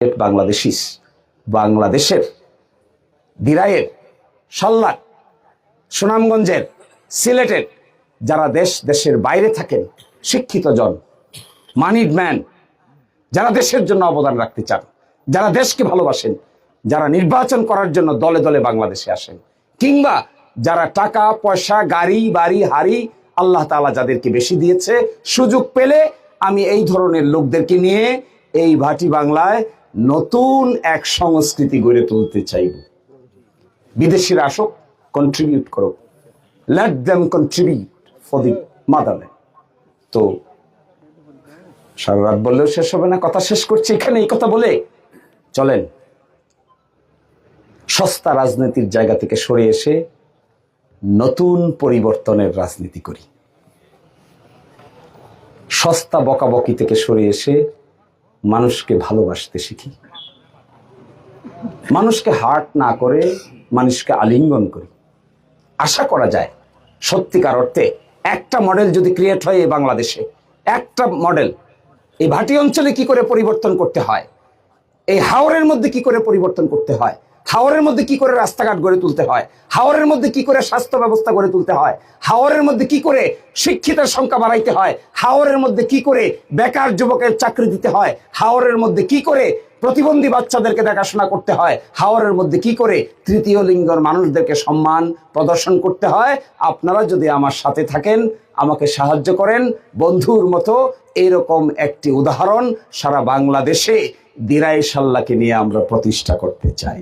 বাংলাদেশিস বাংলাদেশের দিরাইয়ের সাল্লাট সুনামগঞ্জের, সিলেটের যারা দেশ, দেশের বাইরে থাকেন, শিক্ষিত জন, মানিড ম্যান, যারা দেশের জন্য অবদান রাখতে চান, যারা দেশকে ভালোবাসেন, যারা নির্বাচন করার জন্য দলে দলে বাংলাদেশে আসেন, কিংবা যারা টাকা, পয়সা, গাড়ি, বাড়ি, হাড়ি আল্লাহ তালা যাদেরকে বেশি দিয়েছে, সুযোগ পেলে আমি এই ধরনের লোকদেরকে নিয়ে এই ভাটি বাংলায় নতুন এক সংস্কৃতি গড়ে তুলতে চাইব। বিদেশিরা আসুক কন্ট্রিবিউট করুক। Let them contribute for the motherland তো সারা রাত বললেও শেষ হবে না, কথা শেষ করছি এখানে এই কথা বলে চলেন। সস্তা রাজনীতির জায়গা থেকে সরে এসে নতুন পরিবর্তনের রাজনীতি করি। সস্তা বকাবকি থেকে সরে এসে মানুষকে ভালোবাসতে শিখি। মানুষকে হার্ট না করে, মানুষকে আলিঙ্গন করি। আশা করা যায়, সত্যিকার অর্থে একটা মডেল যদি ক্রিয়েট হয় এই বাংলাদেশে, একটা মডেল এই ভাটি অঞ্চলে কি করে পরিবর্তন করতে হয়? এই হাওরের মধ্যে কি করে পরিবর্তন করতে হয়? হাওরের মধ্যে কি করে রাস্তাঘাট গড়ে তুলতে হয়? হাওরের মধ্যে কি করে স্বাস্থ্য ব্যবস্থা গড়ে তুলতে হয়? হাওরের মধ্যে কি করে শিক্ষিতের সংখ্যা বাড়াইতে হয়? হাওরের মধ্যে কি করে বেকার যুবকের চাকরি দিতে হয়? হাওরের মধ্যে কি করে প্রতিবন্ধী বাচ্চাদেরকে দেখাশোনা করতে হয়? হাওরের মধ্যে কি করে তৃতীয় লিঙ্গর মানুষদেরকে সম্মান প্রদর্শন করতে হয়? আপনারা যদি আমার সাথে থাকেন, আমাকে সাহায্য করেন, বন্ধুর মতো এরকম একটি উদাহরণ সারা বাংলাদেশে দিরাই সাল্লাকে নিয়ে আমরা প্রতিষ্ঠা করতে চাই।